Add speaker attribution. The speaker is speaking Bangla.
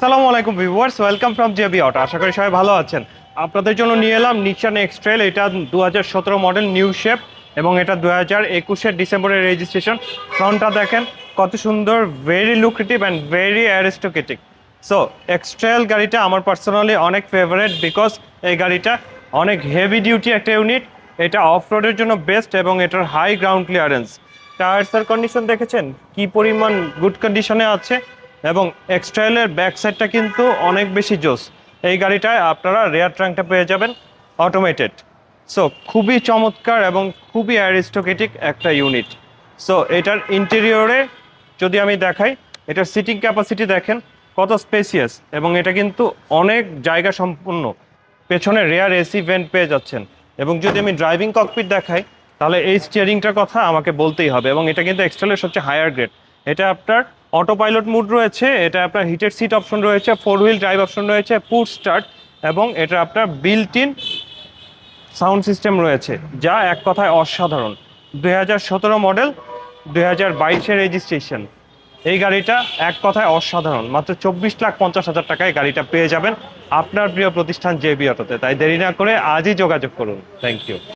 Speaker 1: আসসালামু আলাইকুম viewers, welcome from JB auto. আশা করি সবাই ভালো আছেন। আপনাদের জন্য নিয়ে এলাম নিশান এক্সট্রেল এটা দু হাজার সতেরো মডেল নিউ শেপ এবং এটা দু হাজার একুশের ডিসেম্বরের রেজিস্ট্রেশন ফ্রন্টটা দেখেন, কত সুন্দর very lucrative and very aristocratic so X-Trail গাড়িটা আমার পার্সোনালি অনেক ফেভারেট বিকজ এই গাড়িটা অনেক হেভি ডিউটি একটা ইউনিট এটা অফ রোডের জন্য বেস্ট এবং এটার হাই গ্রাউন্ড ক্লিয়ারেন্স টায়ার্সের কন্ডিশন দেখেছেন? কি পরিমাণ গুড কন্ডিশনে আছে? এবং এক্সট্রাইলের ব্যাক সাইডটা কিন্তু অনেক বেশি জোস। এই গাড়িটায় আপনারা রেয়ার ট্রাঙ্কটা পেয়ে যাবেন অটোমেটেড সো খুবই চমৎকার এবং খুবই অ্যারিস্টোকেটিক একটা ইউনিট সো এটার ইন্টেরিয়রে যদি আমি দেখাই, এটার সিটিং ক্যাপাসিটি দেখেন, কত স্পেসিয়াস এবং এটা কিন্তু অনেক জায়গা সম্পূর্ণ। পেছনে রেয়ার এসি ভেন্ট পেয়ে যাচ্ছেন। এবং যদি আমি ড্রাইভিং ককপিট দেখাই, তাহলে এই স্টিয়ারিংটার কথা আমাকে বলতেই হবে এবং এটা কিন্তু এক্সট্রালের সবচেয়ে হায়ার গ্রেড এটা আপনার অটো পাইলট মুড রয়েছে, এটা আপনার হিটেড সিট অপশন রয়েছে ফোর হুইল ড্রাইভ অপশন রয়েছে পুট স্টার্ট এবং এটা আপনার বিল্ট ইন সাউন্ড সিস্টেম রয়েছে, যা এক কথায় অসাধারণ। দুই মডেল দুই হাজার রেজিস্ট্রেশন এই গাড়িটা এক কথায় অসাধারণ, মাত্র চব্বিশ লাখ পঞ্চাশ হাজার টাকায় গাড়িটা পেয়ে যাবেন আপনার প্রিয় প্রতিষ্ঠান জেবি অটোতে। তাই দেরি না করে আজই যোগাযোগ করুন। Thank you